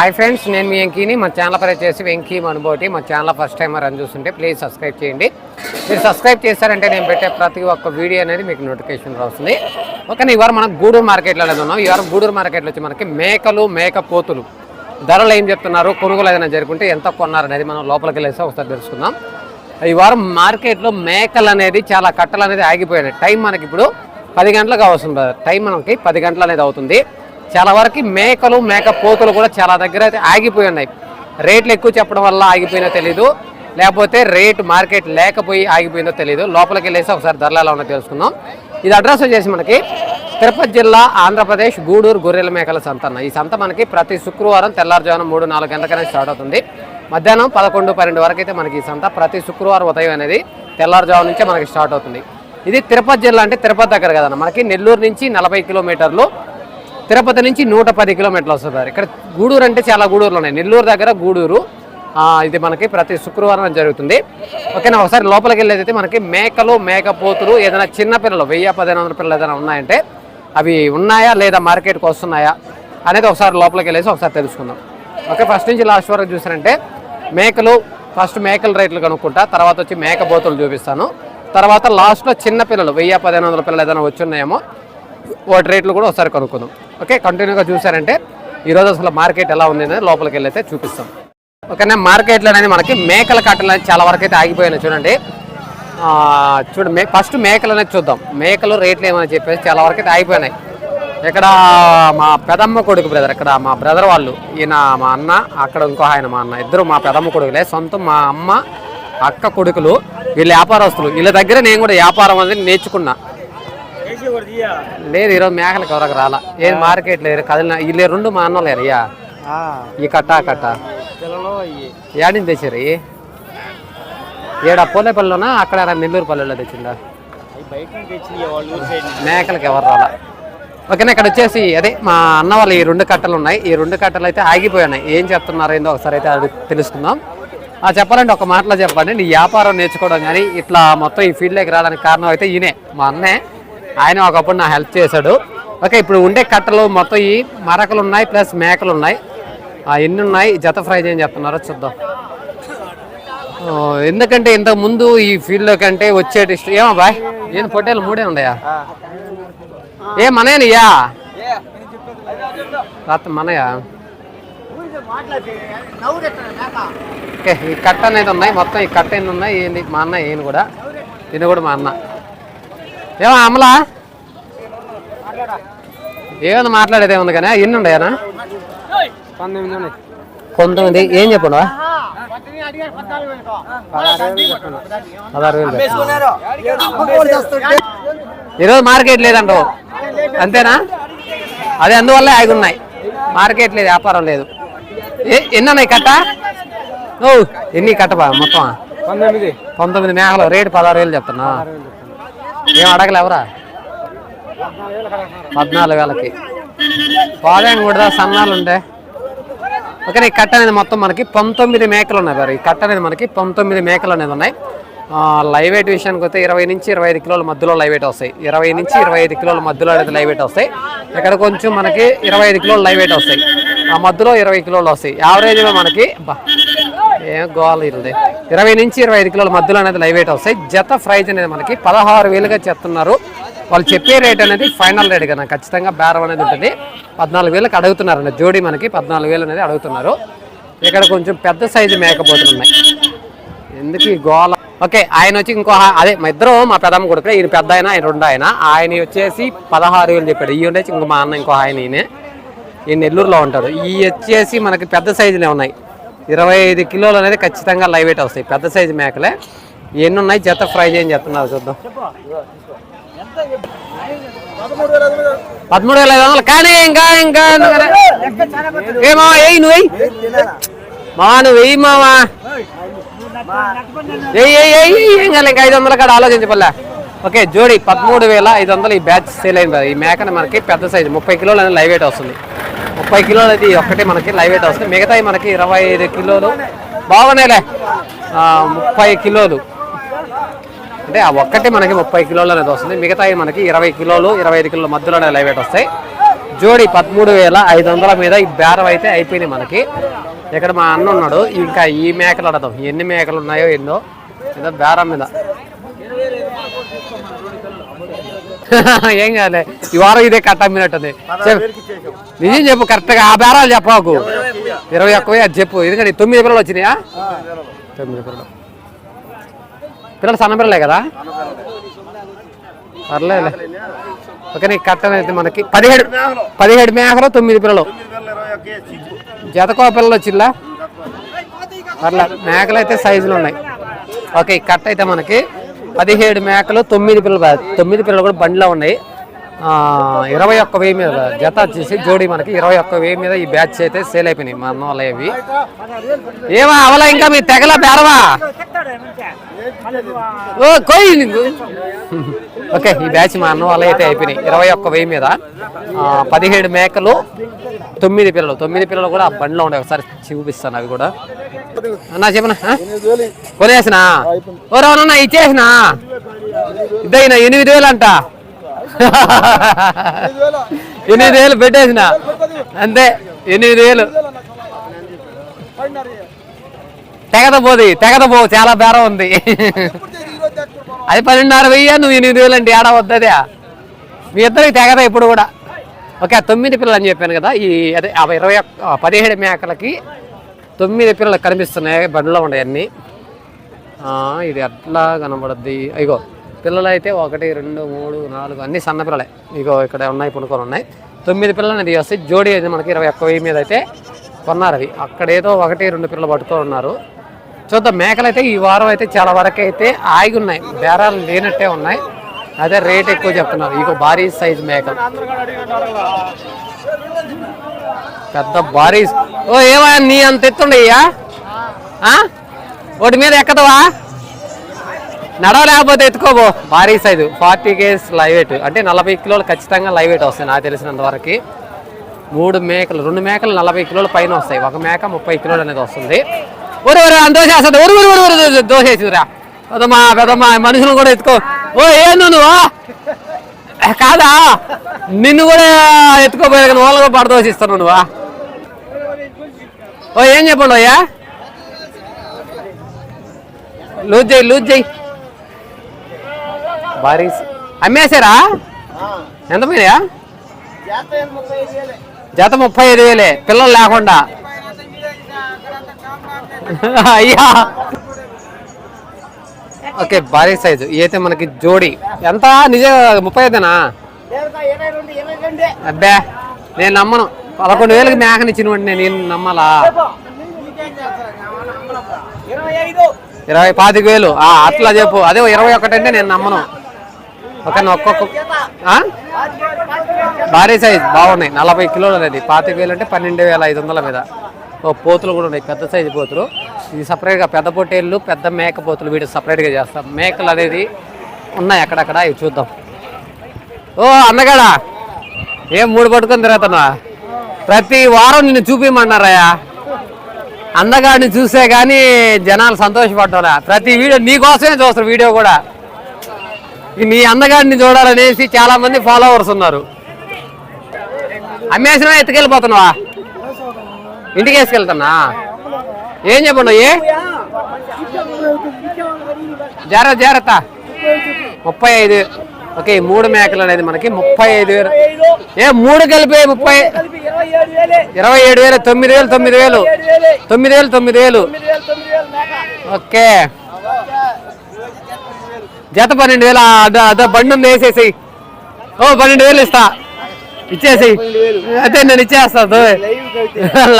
Hi friends నేను మీ వెంకీని. మా channel పేరు చేసి వెంకీ అనుభూతి మా ఛానల్ ఫస్ట్ టైం అని చూస్తుంటే ప్లీజ్ సబ్స్క్రైబ్ చేయండి. మీరు సబ్స్క్రైబ్ చేశారంటే నేను పెట్టే ప్రతి ఒక్క వీడియో అనేది మీకు నోటిఫికేషన్ వస్తుంది. ఓకే ఈ వారం మనం గూడూరు మార్కెట్లో అనేది ఉన్నాం ఈ వారం గూడూరు మార్కెట్లో వచ్చి మనకి మేకలు మేక పోతులు. ధరలు ఏం చెప్తున్నారు? కొనుగోలు ఏదైనా జరుగుంటే ఎంత కొన్నారనేది మనం లోపలికి వెళ్ళేసి ఒకసారి తెలుసుకుందాం. ఈ వారం మార్కెట్లో మేకలు అనేది చాలా కట్టలు అనేది ఆగిపోయినాయి. టైం మనకి ఇప్పుడు పది గంటలకు అవసరం టైం మనకి పది గంటలు అనేది అవుతుంది. చాలా వరకు మేకలు మేక పోతులు కూడా చాలా దగ్గర అయితే ఆగిపోయి ఉన్నాయి. రేట్లు ఎక్కువ చెప్పడం వల్ల ఆగిపోయినా తెలీదు. లేకపోతే రేటు మార్కెట్ లేకపోయి ఆగిపోయిందో తెలియదు లోపలికి వెళ్ళేసి ఒకసారి ధరలు ఎలా ఉన్నాయో తెలుసుకుందాం. ఇది అడ్రస్ వచ్చేసి మనకి తిరుపతి జిల్లా ఆంధ్రప్రదేశ్ గూడూరు గొర్రెల మేకల సంత అన్న ఈ సంత మనకి ప్రతి శుక్రవారం తెల్లారుజామున మూడు నాలుగు గంటలకనే స్టార్ట్ అవుతుంది. మధ్యాహ్నం పదకొండు పన్నెండు వరకు అయితే మనకి ఈ సంత ప్రతి శుక్రవారం ఉదయం అనేది తెల్లారుజాము నుంచే మనకి స్టార్ట్ అవుతుంది. ఇది తిరుపతి జిల్లా అంటే తిరుపతి దగ్గర కదన్న. మనకి నెల్లూరు నుంచి నలభై కిలోమీటర్లు తిరుపతి నుంచి నూట పది కిలోమీటర్లు వస్తుంది ఇక్కడ గూడూరు అంటే చాలా గూడూరులు ఉన్నాయి నెల్లూరు దగ్గర గూడూరు. ఇది మనకి ప్రతి శుక్రవారం జరుగుతుంది. ఓకేనా? ఒకసారి లోపలికి వెళ్ళేదైతే మనకి మేకలు మేకపోతులు ఏదైనా చిన్న పిల్లలు వెయ్యి పదిహేను వందల పిల్లలు ఏదైనా ఉన్నాయంటే అవి ఉన్నాయా లేదా మార్కెట్కి వస్తున్నాయా అనేది ఒకసారి లోపలికి వెళ్ళేసి ఒకసారి తెలుసుకుందాం. ఓకే ఫస్ట్ నుంచి లాస్ట్ వరకు చూసారంటే మేకలు ఫస్ట్ మేకల రేట్లు కనుక్కుంటా తర్వాత వచ్చి మేకపోతులు చూపిస్తాను. తర్వాత లాస్ట్లో చిన్న పిల్లలు వెయ్యి పదిహేను వందల పిల్లలు ఏదైనా వచ్చి ఉన్నాయేమో వాటి రేట్లు కూడా ఒకసారి కనుక్కుందాం. ఓకే కంటిన్యూగా చూసారంటే ఈరోజు అసలు మార్కెట్ ఎలా ఉంది అనేది లోపలికి వెళ్ళైతే చూపిస్తాం. ఓకేనా మార్కెట్లో అనేది మనకి మేకల కట్టలు అనేది చాలా వరకు అయితే ఆగిపోయినాయి చూడండి. చూడండి చూడు మే ఫస్ట్ మేకలు అనేది చూద్దాం. మేకలు రేట్లు ఏమని చెప్పేసి చాలా వరకు అయితే ఆగిపోయినాయి. ఇక్కడ మా పెదమ్మ కొడుకు బ్రదర్ ఇక్కడ మా బ్రదర్ వాళ్ళు ఈయన మా అన్న అక్కడ ఇంకో ఆయన మా అన్న ఇద్దరు మా పెదమ్మ కొడుకులే సొంతం మా అమ్మ అక్క కొడుకులు వీళ్ళు వ్యాపారస్తులు. వీళ్ళ దగ్గర నేను కూడా వ్యాపారం అనేది నేర్చుకున్నా. లేదు ఈరోజు మేకలకు ఎవరికి రాలా. ఏం మార్కెట్ లేదు కదిలిన వీళ్ళు రెండు మా అన్న లేరు అయ్యా ఈ కట్ట కట్ట. ఏడింది తెచ్చారు? ఏడ పోలేపల్లిలోనా? అక్కడ నెల్లూరు పల్లెలో తెచ్చిందా? మేకలకు ఎవరు రాలా? ఓకేనా ఇక్కడ వచ్చేసి అదే మా అన్న వాళ్ళు ఈ రెండు కట్టలు ఉన్నాయి. ఈ రెండు కట్టలు అయితే ఆగిపోయినాయి. ఏం చెప్తున్నారు ఏందో ఒకసారి అయితే అది తెలుసుకుందాం. ఆ చెప్పాలంటే ఒక మాటలో చెప్పండి. నీ వ్యాపారం నేర్చుకోవడం కానీ ఇట్లా మొత్తం ఈ ఫీల్డ్లోకి రావడానికి కారణం అయితే ఈయనే మా అన్నే. ఆయన ఒకప్పుడు నా హెల్ప్ చేశాడు. ఓకే ఇప్పుడు ఉండే కట్టలు మొత్తం ఈ మరకలు ఉన్నాయి ప్లస్ మేకలు ఉన్నాయి. ఆ, ఎన్ని ఉన్నాయి? జత ఫ్రై చేయని చెప్తున్నారో చూద్దాం. ఎందుకంటే ఇంతకు ముందు ఈ ఫీల్డ్ కంటే వచ్చేటి ఏమో బాయ్ ఏం పొట్టేలు మూడే ఉన్నాయా? ఏ మనయనయ్యా రాత్ర మనయా? ఓకే ఈ కట్ట అనేది ఉన్నాయి మొత్తం ఈ కట్ట ఎన్ని ఉన్నాయి? ఏంది? మా అన్న ఈయన కూడా. ఈయన కూడా మా అన్న. ఏమో అమలా? ఏమన్నా మాట్లాడేది ఏముంది కానీ? ఎన్ని ఉన్నాయనా పంతొమ్మిది. ఏం చెప్పండి పదహారు వేలు పెట్టు. ఈరోజు మార్కెట్ లేదంటావు అంతేనా? అదే అందువల్లే ఆగి ఉన్నాయి. మార్కెట్ లేదు వ్యాపారం లేదు. ఏ ఎన్ని ఉన్నాయి కట్ట? ఓ ఎన్ని కట్టబా మొత్తం పంతొమ్మిది. పంతొమ్మిది మేకలు. రేటు పదహారు వేలు చెప్తున్నా. ఏం అడగలేవరా పద్నాలుగు వేలకి. పాదాయన కూడా సన్నాలు ఉండే. ఓకే ఈ కట్ట అనేది మొత్తం మనకి పంతొమ్మిది మేకలు ఉన్నాయి మరి ఈ కట్ట అనేది మనకి పంతొమ్మిది మేకలు అనేది ఉన్నాయి. లైవ్ వెయిట్ విషయానికి వస్తే ఇరవై నుంచి ఇరవై ఐదు కిలోల మధ్యలో లైవ్ వెయిట్ వస్తాయి. ఇరవై నుంచి ఇరవై ఐదు కిలోల మధ్యలో అనేది లైవ్ వెయిట్ వస్తాయి. ఇక్కడ కొంచెం మనకి ఇరవై ఐదు కిలోలు లైవ్ వెయిట్ వస్తాయి. ఆ మధ్యలో ఇరవై కిలోలు వస్తాయి. యావరేజ్లో మనకి బా ఏం గోవాలి ఇది ఇరవై నుంచి ఇరవై ఐదు కిలోల మధ్యలో అనేది లైవ్ వెయిట్ వస్తాయి. జత ప్రైజ్ అనేది మనకి పదహారు వేలుగా చెప్తున్నారు. వాళ్ళు చెప్పే రేట్ అనేది ఫైనల్ రేట్ కదా ఖచ్చితంగా బేరం అనేది ఉంటుంది. పద్నాలుగు వేలకు అడుగుతున్నారండి జోడీ మనకి పద్నాలుగు వేలు అనేది అడుగుతున్నారు. ఇక్కడ కొంచెం పెద్ద సైజు మేకపోతులు ఉన్నాయి. ఎందుకు ఈ గోల? ఓకే ఆయన వచ్చి ఇంకో అదే మా ఇద్దరు మా పెదమ్మ కొడుకు ఈయన పెద్ద ఆయన ఆయన రెండు ఆయన. ఆయన వచ్చేసి పదహారు వేలు చెప్పాడు. ఈ ఉండేసి ఇంకో మా అన్న ఇంకో ఆయన ఈయన. ఈయన నెల్లూరులో ఉంటాడు ఈ వచ్చేసి మనకి పెద్ద సైజులే ఉన్నాయి. ఇరవై ఐదు కిలోలు అనేది ఖచ్చితంగా లైవ్ వెయిట్ వస్తాయి. పెద్ద సైజు మేకలే. ఎన్ని ఉన్నాయి? జత ఫ్రై చేయని చెప్తున్నారు చూద్దాం. పదమూడు వేల ఐదు వందలు. కానీ ఇంకా ఇంకా ఏమా వెయ్యి నువ్వు మా మావా. నువ్వు వెయ్యి మావా ఏం కాదు ఇంకా ఐదు వందల కాడ ఆలోచించబల్లా ఓకే జోడి పదమూడు వేల ఐదు వందలు ఈ బ్యాచ్ సేల్ అయింది. ఈ మేకని మనకి పెద్ద సైజు ముప్పై కిలోలు అనేది లైవ్ వెయిట్ వస్తుంది. ముప్పై కిలోలు అది ఒక్కటే మనకి లైవ్ వెయిట్ వస్తుంది. మిగతాయి మనకి ఇరవై ఐదు కిలోలు. బాగున్నాయిలే. ముప్పై కిలోలు. అంటే ఆ ఒక్కటి మనకి ముప్పై కిలోలు అనేది వస్తుంది. మిగతాయి మనకి ఇరవై కిలోలు ఇరవై ఐదు కిలోల మధ్యలోనే లైవ్ వెయిట్ వస్తాయి. జోడి పదమూడు వేల ఐదు వందల మీద ఈ బేరం అయితే అయిపోయినాయి మనకి. ఇక్కడ మా అన్న ఉన్నాడు. ఇంకా ఈ మేకలు అడదాం. ఎన్ని మేకలు ఉన్నాయో ఎన్నో. ఏదో బేరం మీద. ఏం కాదులే. ఈ వారం ఇదే కట్ట అమ్మినట్టుంది. నిజం చెప్పు కరెక్ట్గా ఆ బేరాలు చెప్పాకు ఇరవై ఒక్క అది చెప్పు. ఎందుకంటే తొమ్మిది పిల్లలు వచ్చినాయా? తొమ్మిది పిల్లలు పిల్లలు సన్న పిల్లలే కదా? పర్లేదులే. ఓకే నీకు కట్టన అయితే మనకి పదిహేడు పదిహేడు మేకలు తొమ్మిది పిల్లలు జతకో పిల్లలు వచ్చిల్లా? పర్లే మేకలు అయితే సైజులు ఉన్నాయి. ఓకే ఈ కట్ట అయితే మనకి పదిహేడు మేకలు తొమ్మిది పిల్లలు తొమ్మిది పిల్లలు కూడా బండిలో ఉన్నాయి. ఇరవై ఒక్క వెయ్యి మీద జత వచ్చేసి జోడి మనకి ఇరవై ఒక్క వెయ్యి మీద ఈ బ్యాచ్ అయితే సేల్ అయిపోయినాయి మా అన్న వాళ్ళ ఇవి ఏమా అవలా ఇంకా మీ తెగల బేరవా? ఓ కోయి నీకు. ఓకే ఈ బ్యాచ్ మా అన్న వాళ్ళ అయితే అయిపోయినాయి. ఇరవై ఒక్క వెయ్యి మీద పదిహేడు మేకలు తొమ్మిది పిల్లలు. తొమ్మిది పిల్లలు కూడా ఆ బండిలో ఉండే ఒకసారి చూపిస్తాను అవి కూడా. అన్నా చెప్పనా? కొనేసినా? ఓ రవనన్నా ఇచ్చేసినా? ఇద్దయినా ఎనిమిది వేలు అంట ఎనిమిది వేలు. పెట్టేసిన. అంతే ఎనిమిది వేలు. తెగత పోది తెగత పో చాలా బేరం ఉంది. అది పన్నెండున్నర వెయ్యి నువ్వు ఎనిమిది వేలు అంటే ఏడా వద్దదే మీ ఇద్దరికి తెగదా ఇప్పుడు కూడా. ఓకే తొమ్మిది పిల్లలు అని చెప్పాను కదా ఈ అదే ఇరవై ఒక్క పదిహేడు మేకలకి తొమ్మిది పిల్లలు కనిపిస్తున్నాయి బండిలో ఉన్నాయి అన్నీ. ఇది ఎట్లా కనబడుద్ది? అయ్యో. పిల్లలు అయితే ఒకటి రెండు మూడు నాలుగు అన్ని సన్న పిల్లలే. ఇగో ఇక్కడ ఉన్నాయి పుణుకొని ఉన్నాయి. తొమ్మిది పిల్లలు అనేది వస్తాయి జోడీ అయితే మనకి ఇరవై ఒక్క వెయ్యి మీద అయితే కొన్నారు అవి. అక్కడ ఏదో ఒకటి రెండు పిల్లలు పట్టుకొని ఉన్నారు. చూద్దాం మేకలు అయితే ఈ వారం అయితే చాలా వరకు అయితే ఆగి ఉన్నాయి. బేరాలు లేనట్టే ఉన్నాయి. అదే రేట్ ఎక్కువ చెప్తున్నారు. ఇక భారీ సైజ్ మేకలు. పెద్ద భారీ ఓ ఏమయ్యా నీ అంత ఎత్తుండయ్యా? వాటి ఒకటి మీద ఎక్కదవా నడవలేకపోతే ఎత్తుకోబో. భారీ సైజు. ఫార్టీ కేస్ లైవ్ వెయిట్. అంటే నలభై కిలోలు ఖచ్చితంగా లైవ్ వెయిట్ వస్తాయి నాకు తెలిసినంత వరకు. మూడు మేకలు రెండు మేకలు నలభై కిలోల పైన వస్తాయి. ఒక మేక ముప్పై కిలోలు అనేది వస్తుంది. ఒరు ఒరు అంత దోశ ఒరు ఒరు ఒరు ఒరు దోశ వేసిరా పెద్దమ్మా పెద్దమ్మా మనుషులు కూడా ఎత్తుకో. ఓ ఏ నువ్వు కాదా? నిన్ను కూడా ఎత్తుకోపోయా కానీ వాళ్ళు కూడా పడదోసిస్తాను నువ్వా? ఓ ఏం చెప్పండి అయ్యా? లూజ్ చేయి లూజ్ చేయి. భారీ అమ్మేశారా? ఎంత పోయినాయా? జత ముప్పై ఐదు వేలే. పిల్లలు లేకుండా. అయ్యా. ఓకే భారీ సైజు. అయితే మనకి జోడి. ఎంత? నిజం ముప్పై ఐదేనా? అబ్బే నేను నమ్మను. పదకొండు వేలకి మేకనిచ్చిన నేను నమ్మాలా? ఇరవై పాతిక వేలు. ఆ, అట్లా చెప్పు. అదే ఇరవై ఒకటి అంటే నేను నమ్మను. ఒక ఒక్కొక్క భారీ సైజ్ బాగున్నాయి. నలభై కిలోలు అనేది. పాతిక వేలు అంటే పన్నెండు వేల ఐదు వందల మీద. ఓ పోతులు కూడా ఉన్నాయి. పెద్ద సైజు పోతులు. ఇది సపరేట్గా పెద్ద పొట్టేళ్ళు పెద్ద మేక పోతులు వీటి సపరేట్గా చేస్తాం. మేకలు అనేది ఉన్నాయి అక్కడక్కడ. ఇవి చూద్దాం. ఓ అన్నగాడా ఏం మూడు పట్టుకొని తిరుగుతున్నా ప్రతి వారం నిన్ను చూపించమన్నారయ్యా అందగాడిని చూసే కానీ జనాలు సంతోషపడ్డా ప్రతి వీడియో నీకోసమే చూస్తారు వీడియో కూడా. మీ అందగాడిని చూడాలనేసి చాలా మంది ఫాలోవర్స్ ఉన్నారు. అమ్మేసినా ఎత్తుకెళ్ళిపోతున్నావా? ఇంటికి వేసుకెళ్తున్నా? ఏం చెప్పండి ఏ జాగ్రత్త జాగ్రత్త. ముప్పై ఐదు. ఓకే ఈ మూడు మేకలు అనేది మనకి ముప్పై ఐదు వేలు. ఏ మూడు కలిపి ముప్పై ఇరవై ఏడు వేలు తొమ్మిది వేలు తొమ్మిది వేలు తొమ్మిది వేలు తొమ్మిది వేలు. ఓకే. జత పన్నెండు వేలు అదో అదో బండి ఉంది వేసేసి ఓ పన్నెండు వేలు ఇస్తా. ఇచ్చేసి అదే నేను ఇచ్చేస్తా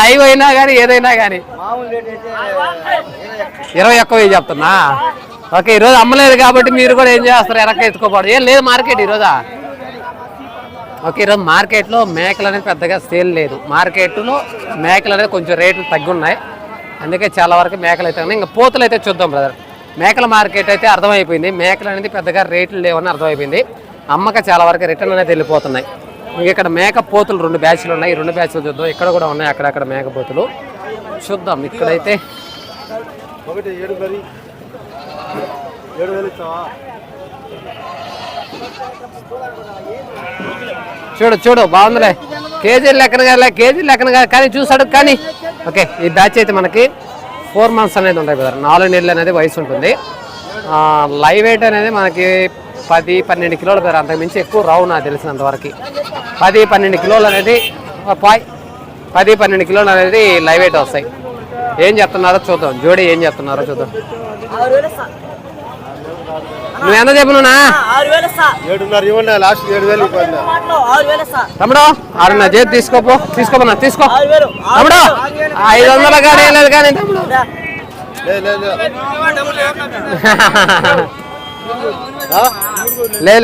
లైవ్ అయినా కానీ ఏదైనా కానీ ఇరవై ఒక్క వెయ్యి చెప్తున్నా? ఓకే ఈరోజు అమ్మలేదు కాబట్టి మీరు కూడా ఏం చేస్తారు? వెనక్కి ఎత్తుకోబడు ఏం లేదు మార్కెట్ ఈరోజా? ఓకే ఈరోజు మార్కెట్లో మేకలు అనేది పెద్దగా సేల్ లేదు. మార్కెట్లో మేకలు అనేది కొంచెం రేట్లు తగ్గున్నాయి. అందుకే చాలా వరకు మేకలు అయితే ఉన్నాయి. ఇంకా పోతులు అయితే చూద్దాం బ్రదర్. మేకల మార్కెట్ అయితే అర్థమైపోయింది. మేకలు అనేది పెద్దగా రేట్లు లేవని అర్థమైపోయింది. అమ్మక చాలా వరకు రిటర్న్ అనేది వెళ్ళిపోతున్నాయి. ఇంక ఇక్కడ మేక పోతులు రెండు బ్యాచ్లు ఉన్నాయి. రెండు బ్యాచ్లు చూద్దాం. ఇక్కడ కూడా ఉన్నాయి అక్కడక్కడ మేక పోతులు. చూద్దాం. ఇక్కడైతే చూడు చూడు బాగుందిలే. కేజీ లెక్కన కాదు కేజీ లెక్కన కాదు. కానీ చూసాడు కానీ. ఓకే ఈ బ్యాచ్ అయితే మనకి ఫోర్ మంత్స్ అనేది ఉంటాయి బ్రదర్. నాలుగు నెలలు అనేది వయసు ఉంటుంది. లైవ్ వెయిట్ అనేది మనకి పది పన్నెండు కిలోలు బ్రదర్. అంతకుమించి ఎక్కువ రావు నాకు తెలిసినంత వరకు. పది పన్నెండు కిలోలు అనేది పాయ్ పది పన్నెండు కిలోలు అనేది లైవ్ వెయిట్ వస్తాయి. ఏం చెప్తున్నారో చూద్దాం. జోడీ ఏం చెప్తున్నారో చూద్దాం. నువ్వు ఎంత ఇస్తా. ఏడున్నర ఇవ్వండి లాస్ట్ ఏడు వేలు. తమ్ముడు ఆరు నా చేతి తీసుకోపో తీసుకోపో తీసుకో. తమ్ముడు. ఐదు వందల కానీ ఏం లేదు కానీ తమ్ముడు. లేదు.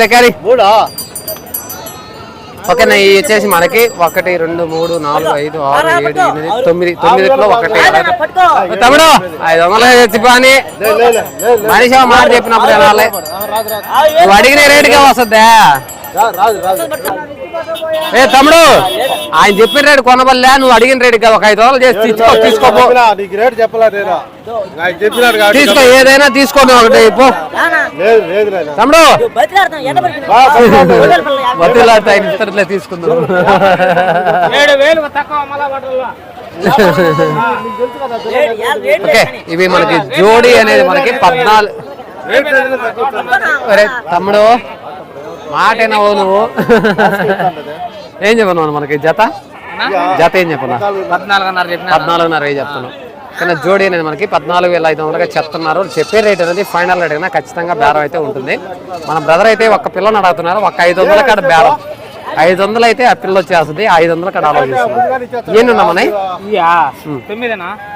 కానీ మూడా? ఓకేనా ఇవి వచ్చేసి మనకి ఒకటి రెండు మూడు నాలుగు ఐదు ఆరు ఏడు ఎనిమిది తొమ్మిది తొమ్మిది కిలో ఒకటి. తమ్ముడు ఐదు వందలు తెచ్చి పాని లేదు లేదు లేదు మనిషి మాట చెప్పినప్పుడు వెళ్ళాలి. నువ్వు అడిగిన రేటుకే వస్తుందా? ఏ తమ్ముడు ఆయన చెప్పిన రేటు కొనబల్లే నువ్వు అడిగిన రేటు కాదు ఒక ఐదు వందలు చేసి తీసుకో తీసుకోపో తీసుకో ఏదైనా తీసుకోండి ఒకటి పో. నానా, లేదు లేదు నాయన. తమ్ముడు. ఆయన తీసుకుందాం. ఓకే. ఇవి మనకి జోడి అనేది మనకి పద్నాలుగు. తమ్ముడు మాట ఏనావు నువ్వు. ఏం చెప్పను మనకి? జత? జత ఏం చెప్పను? పద్నాలుగున్నర ఏ చెప్తున్నాను కానీ జోడీ అనేది మనకి పద్నాలుగు వేల ఐదు వందలుగా చెప్తున్నారు. చెప్పే రేట్ అనేది ఫైనల్ రేట్ అయినా ఖచ్చితంగా బేరం అయితే ఉంటుంది. మన బ్రదర్ అయితే ఒక పిల్లని అడుగుతున్నారు. ఒక ఐదు వందల కాడ బేరం. ఐదు వందలు అయితే ఆ పిల్ల వచ్చేస్తుంది. ఐదు వందల కాడ ఆలోచిస్తున్నారు ఏం ఉన్నామని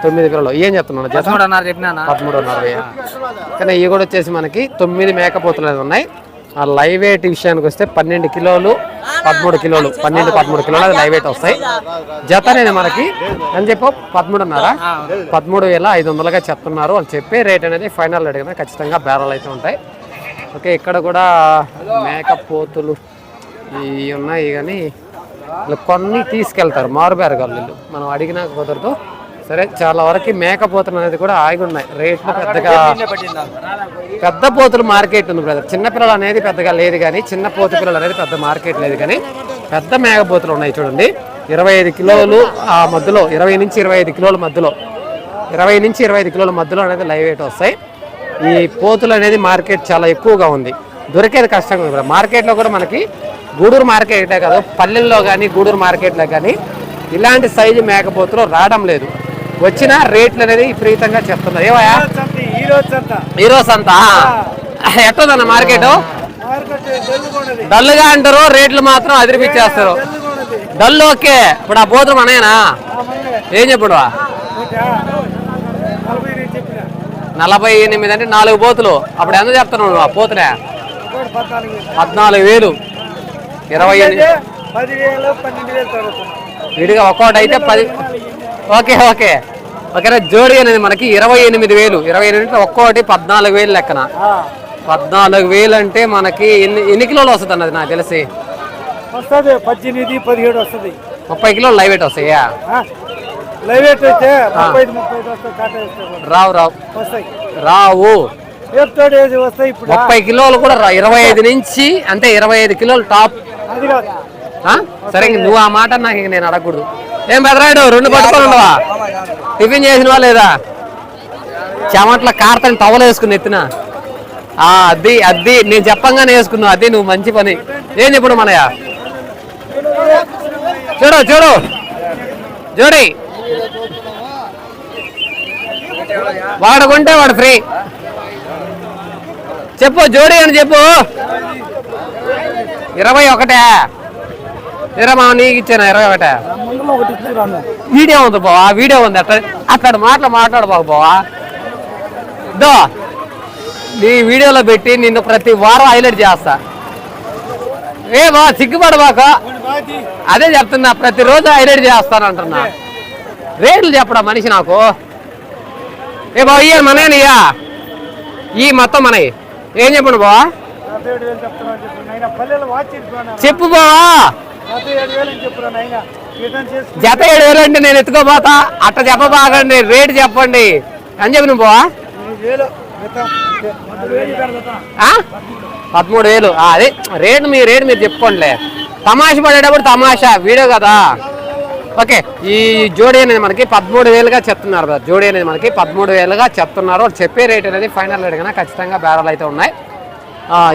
తొమ్మిది పిల్లలు. ఏం చెప్తున్నాను పదమూడున్నర కానీ ఇవి కూడా వచ్చేసి మనకి తొమ్మిది మేకపోతులు అనేది ఉన్నాయి. ఆ లైవ్ వెయిట్ విషయానికి వస్తే పన్నెండు కిలోలు పదమూడు కిలోలు పన్నెండు పదమూడు కిలోలు అది లైవ్ వెయిట్ వస్తాయి. జత అనేది మనకి అని చెప్పు పదమూడున్నర పదమూడు వేల ఐదు వందలుగా చెప్తున్నారు అని చెప్పే రేట్ అనేది ఫైనల్ అడిగినా ఖచ్చితంగా బేరాలు అయితే ఉంటాయి. ఓకే ఇక్కడ కూడా మేకప్ పోతులు ఇవి ఉన్నాయి కానీ కొన్ని తీసుకెళ్తారు. మారుబేర మనం అడిగినా కుదరదు. సరే చాలా వరకు మేకపోతులు అనేది కూడా ఆగి ఉన్నాయి. రేట్లు పెద్దగా పెద్ద పోతులు మార్కెట్ ఉంది బ్రదర్ చిన్న పిల్లలు అనేది పెద్దగా లేదు కానీ చిన్న పోతు పిల్లలు అనేది పెద్ద మార్కెట్ లేదు కానీ పెద్ద మేకపోతులు ఉన్నాయి చూడండి. ఇరవై ఐదు కిలోలు ఆ మధ్యలో ఇరవై నుంచి ఇరవై ఐదు కిలోల మధ్యలో ఇరవై నుంచి ఇరవై ఐదు కిలోల మధ్యలో అనేది లైవ్ వెయిట్ వస్తాయి. ఈ పోతులు అనేది మార్కెట్ చాలా ఎక్కువగా ఉంది. దొరికేది కష్టంగా ఉంది మార్కెట్లో కూడా మనకి గూడూరు మార్కెటే కాదు పల్లెల్లో కానీ గూడూరు మార్కెట్లో కానీ ఇలాంటి సైజు మేకపోతులు రావడం లేదు. వచ్చిన రేట్లు అనేది విపరీతంగా చెప్తున్నారు. ఏవయా ఈరోజు అంతా ఎట్టుందన్న మార్కెట్? డల్గా అంటారు రేట్లు మాత్రం అదిరిపిచ్చేస్తారు. డల్ ఓకే ఇప్పుడు ఆ పోతులు మనయేనా? ఏం చెప్పుడు? నలభై ఎనిమిది అంటే నాలుగు పోతులు అప్పుడు ఎంత చెప్తున్నావు ఆ పోతులే పద్నాలుగు వేలు. ఇరవై ఎనిమిది విడిగా ఒక్కోటి అయితే పది ఓకే ఓకే. ఓకేనా? జోడి అనేది మనకి ఇరవై ఎనిమిది వేలు. ఇరవై ఎనిమిది ఒక్కోటి పద్నాలుగు వేలు లెక్కన. పద్నాలుగు వేలు అంటే మనకి ఎన్ని ఎన్ని కిలోలు వస్తుంది అన్నది నాకు తెలిసి? వస్తుంది పద్దెనిమిది పదిహేడు వస్తుంది. ముప్పై కిలోలు లైవ్ వెయిట్ వస్తాయా? లైవ్ వెయిట్ అయితే రావు రావు. రావు. ముప్పై కిలోలు కూడా ఇరవై ఐదు నుంచి అంటే ఇరవై ఐదు కిలోలు టాప్? సరే నువ్వు ఆ మాట నాకు ఇంక నేను అడగకూడదు. ఏం బెదరాయుడు రెండు పట్టుకొని ఉండవా? టిఫిన్ చేసినవా లేదా? చెమట్ల కార్తని టవల్ వేసుకుని ఎత్తిన. ఆ, అది అది నేను చెప్పంగానే వేసుకున్నావు. అది నువ్వు మంచి పని. ఏం చెప్పుడు మనయ్య? చూడు చూడు. చూడి వాడు కొంటే వాడు ఫ్రీ. చెప్పు జోడి అని చెప్పు. ఇరవై ఒకటే. ఇరవై నీకు ఇచ్చాను? ఇరవై ఒకటే ఒకటి వీడియో ఉంది బావా వీడియో ఉంది. అట్లా అట్లాంటి మాటలు మాట్లాడు బాబు బావా. దో నీ వీడియోలో పెట్టి నిన్ను ప్రతి వారం హైలైట్ చేస్తా. ఏ బా సిగ్గుపడబాక? అదే చెప్తున్నా ప్రతిరోజు హైలైట్ చేస్తాను అంటున్నా. రేట్లు చెప్పడా మనిషి నాకు? ఏ బావ ఇయ్య? మనయ్యా ఈ మొత్తం మనయ్య ఏం చెప్పండి బావా? చెప్పు చెప్పు బావా. జత ఏడు వేలు అంటే నేను ఎత్తుకోపోతా అట్ట చెప్పబాగండి రేటు చెప్పండి. అని చెప్పి నువ్వు? పదమూడు వేలు అదే రేటు మీ రేటు మీరు చెప్పుకోండిలే. తమాష పడేటప్పుడు తమాషా వీడియో కదా. ఓకే ఈ జోడీ అనేది మనకి పదమూడు వేలుగా చెప్తున్నారు బ్రదర్ జోడీ అనేది మనకి పదమూడు వేలుగా చెప్తున్నారు. చెప్పే రేట్ అనేది ఫైనల్ రేట్ కన్నా ఖచ్చితంగా బేరాలు అయితే ఉన్నాయి.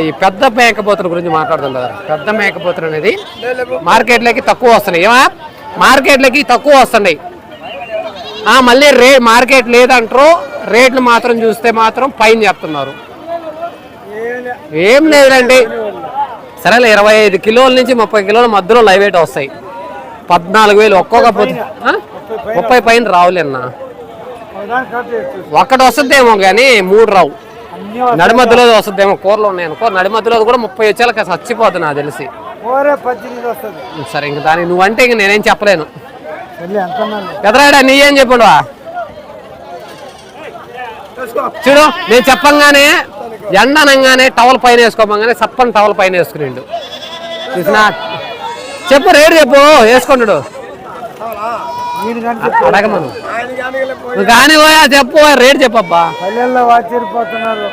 ఈ పెద్ద మేకపోతుల గురించి మాట్లాడుతుంది బ్రదర్. పెద్ద మేకపోతులు అనేది మార్కెట్లోకి తక్కువ వస్తున్నాయి. ఏమా? మార్కెట్లోకి తక్కువ వస్తున్నాయి. ఆ, మళ్ళీ రే మార్కెట్ లేదంటారు. రేట్లు మాత్రం చూస్తే మాత్రం పైన చెప్తున్నారు. ఏం లేదండి. సరేలే ఇరవై ఐదు కిలోల నుంచి ముప్పై కిలోల మధ్యలో లైవ్ వెయిట్ వస్తాయి. పద్నాలుగు వేలు ఒక్కొక్క? ముప్పై పైన రావులేనా ఒకదాని కట్ చేసి ఒక్కటి వస్తుందేమో కానీ మూడు రావు. నడిమధ్యలో వస్తుందేమో కూరలు ఉన్నాయి అనుకో నడిమధ్యలో కూడా ముప్పై వచ్చేలా చచ్చిపోతుంది నాకు తెలిసి. సరే ఇంక దానికి నువ్వంటే ఇంక నేనేం చెప్పలేను. ఎదరాడా నీ ఏం చెప్పుడు చూడు నేను చెప్పంగానే ఎండ అనగానే టవల్ పైన వేసుకోమంగానే సప్పని టవల్ పైన వేసుకునిండు. చూసినా? చెప్పు రేటు చెప్పు వేసుకుంటాడు. అడగమను. నువ్వు కానీ పోయా చెప్పు రేటు చెప్పబ్బా. పల్లెల్లో ఆశ్చర్యపోతున్నారు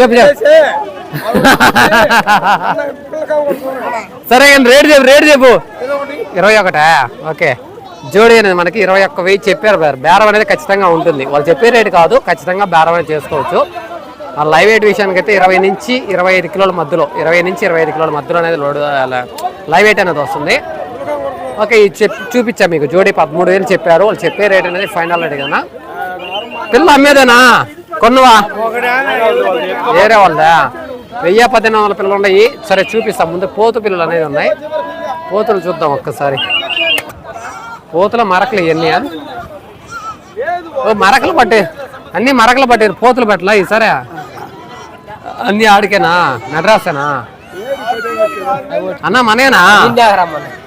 చెప్పు చెప్పు. సరే రేటు చెప్పు రేటు చెప్పు. ఇరవై ఒకటా? ఓకే. జోడి అనేది మనకి ఇరవై ఒక్క వెయ్యి చెప్పారు బేర్ బేరం అనేది ఖచ్చితంగా ఉంటుంది. వాళ్ళు చెప్పే రేటు కాదు ఖచ్చితంగా బేరం అనేది చేసుకోవచ్చు. ఆ లైవ్ వెయిట్ విషయానికి అయితే ఇరవై నుంచి ఇరవై ఐదు కిలోల మధ్యలో ఇరవై నుంచి ఇరవై ఐదు కిలోల మధ్యలో అనేది లోడ్ లైవ్ వెయిట్ అనేది వస్తుంది. ఓకే ఇది చెప్ చూపించా మీకు. జోడీ పదమూడు వేలు చెప్పారు. వాళ్ళు చెప్పే రేట్ అనేది ఫైనల్ రేట్ కదా. పిల్ల అమ్మేదేనా? కొన్నవా? వేరే వాళ్ళదా? వెయ్యి పద్దెనిమిది వందల పిల్లలు ఉన్నాయి. సరే చూపిస్తాం. ముందు పోతు పిల్లలు అనేది ఉన్నాయి. పోతులు చూద్దాం ఒక్కసారి. పోతుల మరకలు ఇవన్నీ ఓ మరకలు పట్టే అన్ని మరకలు పట్టారు. పోతులు పట్టలా ఈసారి అన్ని ఆడికేనా? నడ్రాసేనా అన్న మనేనా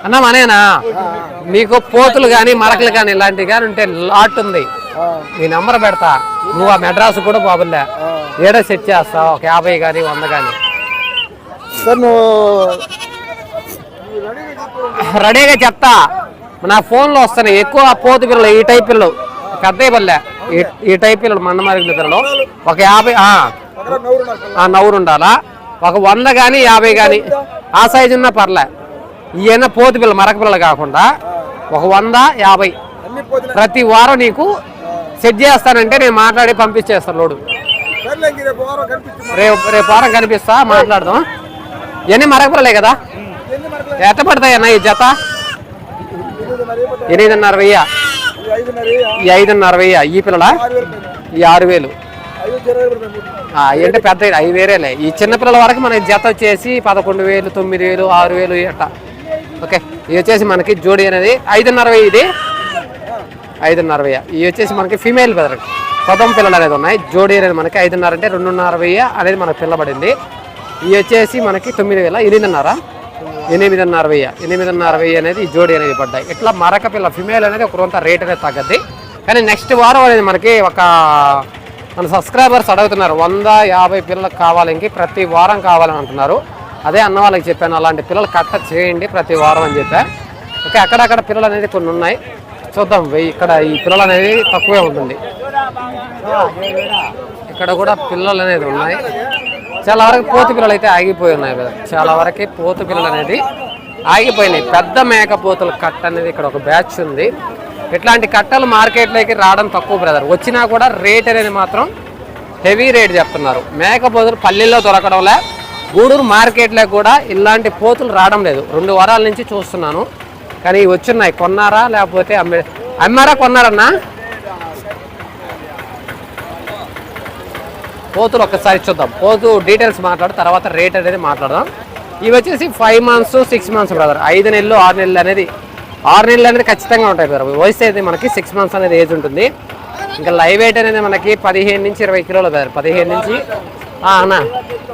అన్న మనేనా? మీకు పోతులు కానీ మరకలు కానీ ఇలాంటివి కానీ ఉంటే లాట్ ఉంది. నీ నెంబర్ పెడతా. నువ్వు ఆ మెడ్రాస్ కూడా బాబులే ఏడో సెట్ చేస్తావు? ఒక యాభై కానీ వంద కానీ సార్ నువ్వు రెడీగా చెప్తా. నా ఫోన్లో వస్తున్నాయి ఎక్కువ పోతు పిల్లలు ఈ టైప్ పిల్లలు. పెద్ద పల్లె ఈ- టైప్ పిల్లలు మండమారిన పిల్లలు. ఒక యాభై నవ్వురు ఉండాలా? ఒక వంద కానీ యాభై కానీ ఆ సైజు ఉన్నా పర్లే. ఈయన పోతు పిల్లలు మరక పిల్లలు కాకుండా ఒక వంద యాభై ప్రతి వారం నీకు సెట్ చేస్తానంటే నేను మాట్లాడి పంపించేస్తాను లోడు. రేపు రేపు వారం కనిపిస్తా మాట్లాడదాం. ఇవన్నీ మరక పిల్లలే కదా? ఎంత పడతాయి అన్న ఈ జత? ఎనిమిదిన్నర వెయ్య. ఈ ఐదున్నర వెయ్య? ఈ పిల్లల? ఈ ఆరు వేలు. అంటే పెద్ద అవి వేరేలే ఈ చిన్న పిల్లల వరకు మనకి జత వచ్చేసి పదకొండు వేలు తొమ్మిది వేలు ఆరు వేలు అట్ట. ఓకే ఇది వచ్చేసి మనకి జోడి అనేది ఐదున్నర వెయ్యి ఇది. ఐదున్నర వెయ్యి ఇవి వచ్చేసి మనకి ఫీమేల్ బెదర్ పదం పిల్లలు అనేది ఉన్నాయి. జోడీ అనేది మనకి ఐదున్నర అంటే రెండున్నర వెయ్యి అనేది మనకు పిల్లబడింది. ఇవి వచ్చేసి మనకి తొమ్మిది వేల ఎనిమిదిన్నర. ఎనిమిదిన్నర వెయ్యి ఎనిమిదిన్నర వెయ్యి అనేది ఈ జోడి అనేది పడ్డాయి. ఇట్లా మరక పిల్ల ఫిమేల్ అనేది ఒక కొంత రేట్ అనేది తగ్గద్ది కానీ నెక్స్ట్ వారం అనేది మనకి ఒక మన సబ్స్క్రైబర్స్ అడుగుతున్నారు. వంద యాభై పిల్లలకు కావాలి ఇంక ప్రతి వారం కావాలని అంటున్నారు. అదే అన్న వాళ్ళకి చెప్పాను అలాంటి పిల్లలు కట్ట చేయండి ప్రతి వారం అని చెప్పా. ఓకే అక్కడక్కడ పిల్లలు అనేది కొన్ని ఉన్నాయి. చూద్దాం ఇక్కడ ఈ పిల్లలు అనేది తక్కువే ఉంటుంది ఇక్కడ కూడా పిల్లలు అనేది ఉన్నాయి. చాలా వరకు పోతు పిల్లలు అయితే ఆగిపోయి ఉన్నాయి కదా. చాలా వరకు పోతు పిల్లలు అనేది ఆగిపోయినాయి. పెద్ద మేకపోతుల కట్ట అనేది ఇక్కడ ఒక బ్యాచ్ ఉంది. ఇట్లాంటి కట్టలు మార్కెట్లోకి రావడం తక్కువ బ్రదర్. వచ్చినా కూడా రేట్ అనేది మాత్రం హెవీ రేట్ చెప్తున్నారు. మేకపోతులు పల్లెల్లో దొరకడంలే. గూడూరు మార్కెట్లో కూడా ఇలాంటి పోతులు రావడం లేదు. రెండు వారాల నుంచి చూస్తున్నాను. కానీ ఇవి వచ్చున్నాయి. కొన్నారా లేకపోతే అమ్మే అమ్మారా కొన్నారన్నా? పోతులు ఒక్కసారి చూద్దాం. పోతు డీటెయిల్స్ మాట్లాడు తర్వాత రేట్ అనేది మాట్లాడదాం. ఇవి వచ్చేసి five months six months brother. ఐదు నెలలు ఆరు నెలలు అనేది ఆరు నెలలు అనేది ఖచ్చితంగా ఉంటాయి బ్రదర్. వయసు అయితే మనకి సిక్స్ మంత్స్ అనేది ఏజ్ ఉంటుంది. ఇంకా లైవ్ వెయిట్ అనేది మనకి పదిహేను నుంచి ఇరవై కిలోలు బ్రదర్. పదిహేను నుంచి అన్నా.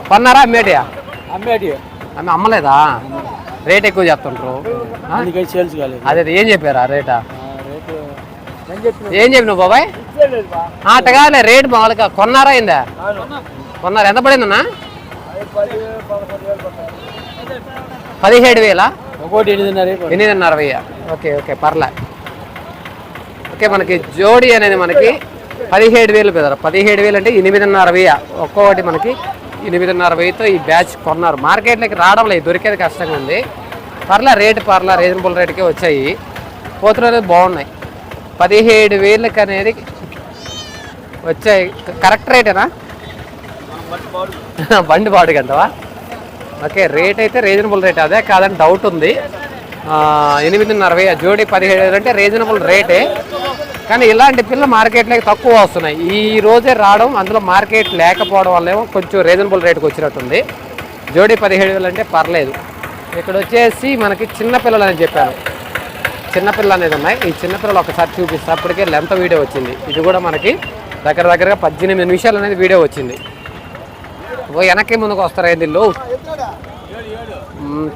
కొన్నారా అమ్మేటియా అమ్మేటి. అమ్మ అమ్మలేదా? రేట్ ఎక్కువ చెప్తుంటారు సేల్స్ కాలేదు. అదే ఏం చెప్పారా రేటా? ఏం చెప్పినావు? బాబాయ్? ఆ, అట్టగానే రేట్ మామూలుగా కొన్నారా అయిందా? కొన్నారు? ఎంత పడిందన్నా పదిహేడు వేలా? ఒకటి ఎనిమిదిన్నర ఎనిమిదిన్నర వెయ్యి ఓకే ఓకే పర్లే. ఓకే మనకి జోడి అనేది మనకి పదిహేడు వేలు పెదరు పదిహేడు వేలు అంటే ఎనిమిదిన్నర వెయ్యి ఒక్కొక్కటి మనకి ఎనిమిదిన్నర వెయ్యితో ఈ బ్యాచ్ కొన్నారు. మార్కెట్లోకి రావడం లేదు దొరికేది కష్టంగా ఉంది. పర్లా రేటు పర్లా రీజనబుల్ రేటుకే వచ్చాయి. పోతులు బాగున్నాయి. పదిహేడు వేలకు అనేది వచ్చాయి. కరెక్ట్ రేటేనా? బండి బాడు కంటవా ఓకే రేట్ అయితే రీజనబుల్ రేట్ అదే కాదని డౌట్ ఉంది. ఎనిమిదిన్నర వెయ్యి జోడి పదిహేడు వేలు అంటే రీజనబుల్ రేటే. కానీ ఇలాంటి పిల్లలు మార్కెట్లోకి తక్కువ వస్తున్నాయి. ఈ రోజే రావడం అందులో మార్కెట్ లేకపోవడం వల్ల ఏమో కొంచెం రీజనబుల్ రేట్కి వచ్చినట్టుంది. జోడి పదిహేడు వేలు అంటే పర్లేదు. ఇక్కడ వచ్చేసి మనకి చిన్నపిల్లలు అని చెప్పాను చిన్నపిల్లలు అనేది ఉన్నాయి. ఈ చిన్నపిల్లలు ఒకసారి చూపిస్తే అప్పటికే లెంత్ వీడియో వచ్చింది. ఇది కూడా మనకి దగ్గర దగ్గరగా పద్దెనిమిది నిమిషాలు అనేది వీడియో వచ్చింది. ఓ వెనక్కి ముందుకు వస్తారా వీళ్ళు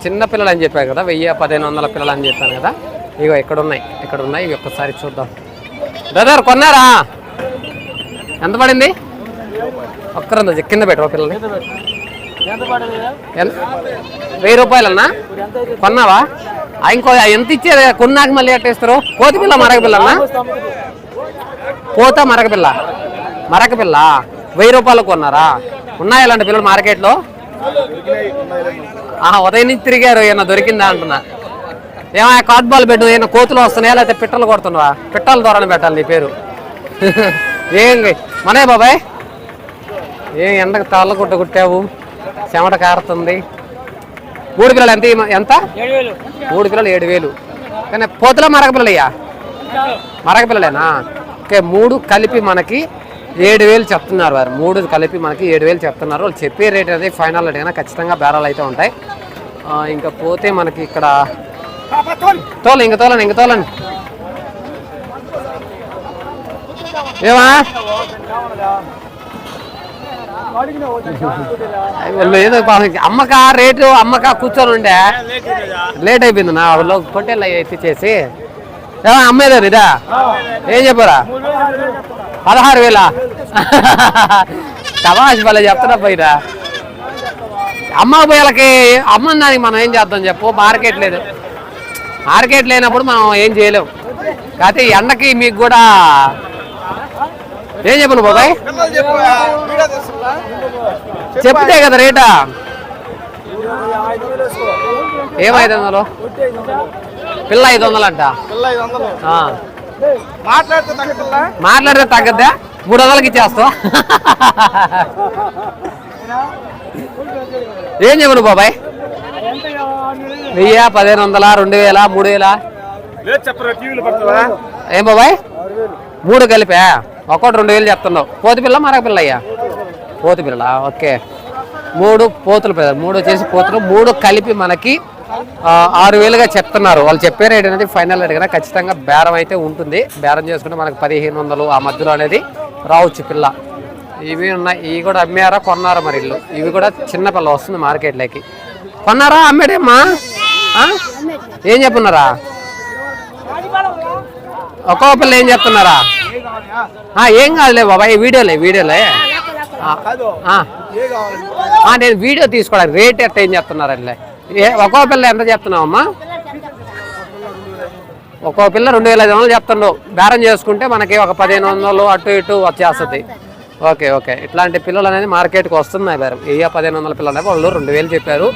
చిన్నపిల్లలు అని చెప్పారు కదా వెయ్యి పదిహేను వందల పిల్లలు అని చెప్పాను కదా. ఇగో ఇక్కడ ఉన్నాయి. ఇక్కడ ఉన్నాయి. ఇవి ఒక్కసారి చూద్దాం. బ్రదర్ కొన్నారా? ఎంత పడింది? ఒక్కరంద కింద పెట్టు పిల్లల్ని ఎంత వెయ్యి రూపాయలన్నా? కొన్నావా? ఇంకో ఎంత ఇచ్చారు కొన్నాక మళ్ళీ ఎట్టేస్తారు కోతి పిల్ల మరక పిల్ల అన్నా కోత మరక పిల్ల. మరక పిల్ల. వెయ్యి రూపాయలు కొన్నారా? ఉన్నాయా ఇలాంటి పిల్లలు మార్కెట్లో? ఆహా ఉదయం నుంచి తిరిగారు ఏమన్నా దొరికిందా అంటున్నా. ఏమో కాట్ బాల్ పెట్టు ఏమైనా కోతులు వస్తున్నాయా లేకపోతే పిట్టలు కొడుతున్నావా? పిట్టల ద్వారా పెట్టాలి నీ పేరు. ఏం మనే బాబాయ్? ఏం ఎండకు తాళ్ళ గుట్ట కుట్టావు? చెమట కారుతుంది. మూడు పిల్లలు ఎంత ఎంత? మూడు పిల్లలు ఏడు వేలు కానీ పోతుల మరక పిల్లలయ్యా మరక పిల్లలేనా ఓకే మూడు కలిపి మనకి ఏడు వేలు చెప్తున్నారు వారు. మూడు కలిపి మనకి ఏడు వేలు చెప్తున్నారు. వాళ్ళు చెప్పే రేట్ అనేది ఫైనల్ రేట్ అయినా ఖచ్చితంగా బేరాలు అయితే ఉంటాయి. ఇంకా పోతే మనకి ఇక్కడ తోలండి ఇంక తోలండి ఇంక తోలండి. ఏమా? లేదు అమ్మక రేటు అమ్మక కూర్చొని ఉండే. లేట్ అయిపోయింది నా వాళ్ళు కొట్టేళ్ళ ఎత్తిచ్చేసి. ఏమో అమ్మేదారు ఇదా? ఏం చెప్పారా? పదహారు వేల. తమాష భలే చెప్తున్నా పోయిరా అమ్మ పోయాలకి అమ్మ దానికి మనం ఏం చేద్దాం చెప్పు మార్కెట్ లేదు. మార్కెట్ లేనప్పుడు మనం ఏం చేయలేం. కాకపోతే ఈ ఎండకి మీకు కూడా ఏం చెప్పను బాబాయ్? చెప్తే కదా రేటా. ఏం ఐదు వందలు? పిల్ల ఐదు వందలు అంట. మాట్లాడితే తగ్గద్దా? మూడు వందలకి ఇచ్చేస్తావు? ఏం చెప్పను బాబాయ్? వెయ్యి పదిహేను వందల రెండు వేల మూడు వేల? ఏం బాబాయ్? మూడు కలిపా? ఒక్కోటి రెండు వేలు చెప్తున్నావు. పోతు పిల్ల మరొక పిల్ల అయ్యా. పోతు పిల్ల ఓకే. మూడు పోతులు పిల్ల మూడు వచ్చేసి పోతులు. మూడు కలిపి మనకి ఆరు వేలుగా చెప్తున్నారు. వాళ్ళు చెప్పే రేట్ అనేది ఫైనల్ రేట్ కదా ఖచ్చితంగా బేరం అయితే ఉంటుంది. బేరం చేసుకుంటే మనకి పదిహేను వందలు ఆ మధ్యలో అనేది రావచ్చు పిల్ల ఇవి ఉన్నాయి. ఇవి కూడా అమ్మారా కొన్నారా మరి ఇల్లు? ఇవి కూడా చిన్న పిల్ల వస్తుంది మార్కెట్లోకి. కొన్నారా అమ్మేడేమ్మా? ఏం చెప్పున్నారా? ఒక్కో పిల్ల ఏం చెప్తున్నారా? ఏం కాదులే బాబాయ్ వీడియోలే వీడియోలే. నేను వీడియో తీసుకోవడానికి రేట్ ఎట్ట ఏం చెప్తున్నారంటే ఏ ఒక్కో పిల్ల ఎంత చెప్తున్నావమ్మా? ఒక్కో పిల్ల రెండు వేల ఐదు వందలు చెప్తున్నావు బేరం చేసుకుంటే మనకి ఒక పదిహేను వందలు అటు ఇటు వచ్చేస్తుంది. Okay okay. ఇట్లాంటి పిల్లలు అనేది మార్కెట్కి వస్తున్నాయి బేరం. వెయ్యి పదిహేను వందల పిల్లలు అనేవి వాళ్ళు రెండు వేలు చెప్పారు.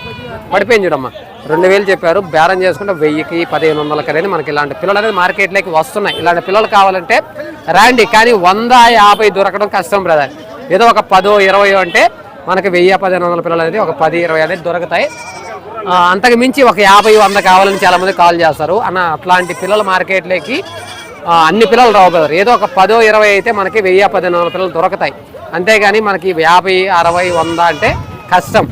పడిపోయింది చూడమ్మా. రెండు వేలు చెప్పారు. బేరం చేసుకుంటే వెయ్యికి పదిహేను వందలకి అనేది మనకి ఇలాంటి పిల్లలు అనేది మార్కెట్లోకి వస్తున్నాయి. ఇలాంటి పిల్లలు కావాలంటే రాండి కానీ వంద యాభై దొరకడం కష్టం బ్రదర్. ఏదో ఒక పదో ఇరవయో అంటే మనకి వెయ్యి పదిహేను వందల పిల్లలు అనేది ఒక పది ఇరవై అనేది దొరుకుతాయి. అంతకు మించి ఒక యాభై వంద కావాలని చాలామంది కాల్ చేస్తారు. అన్న అట్లాంటి పిల్లల మార్కెట్లోకి అన్ని పిల్లలు రావు ఏదో ఒక పదో ఇరవై అయితే మనకి వెయ్యి పదిహేను వందల పిల్లలు దొరుకుతాయి. అంతేగాని మనకి యాభై అరవై వంద అంటే కష్టం.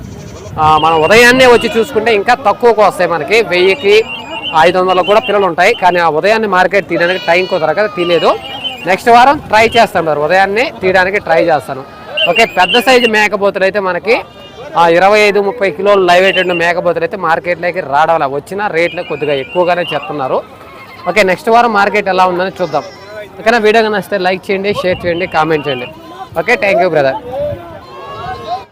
మనం ఉదయాన్నే వచ్చి చూసుకుంటే ఇంకా తక్కువకు వస్తాయి మనకి. వెయ్యికి ఐదు వందలకు కూడా పిల్లలు ఉంటాయి. కానీ ఆ ఉదయాన్నే మార్కెట్ తీయడానికి టైం కుదరక తీయలేదు నెక్స్ట్ వారం ట్రై చేస్తాను మరి ఉదయాన్నే తీయడానికి ట్రై చేస్తాను. ఓకే పెద్ద సైజు మేకపోతులు అయితే మనకి ఇరవై ఐదు ముప్పై కిలోలు లైవ్ వెయిటెడ్ మేకపోతులు అయితే మార్కెట్లోకి రావడం వచ్చిన రేట్లు కొద్దిగా ఎక్కువగానే చెప్తున్నారు. ఓకే నెక్స్ట్ వారం మార్కెట్ ఎలా ఉందని చూద్దాం. ఓకేనా? వీడియో నచ్చితే లైక్ చేయండి షేర్ చేయండి కామెంట్ చేయండి. Okay thank you brother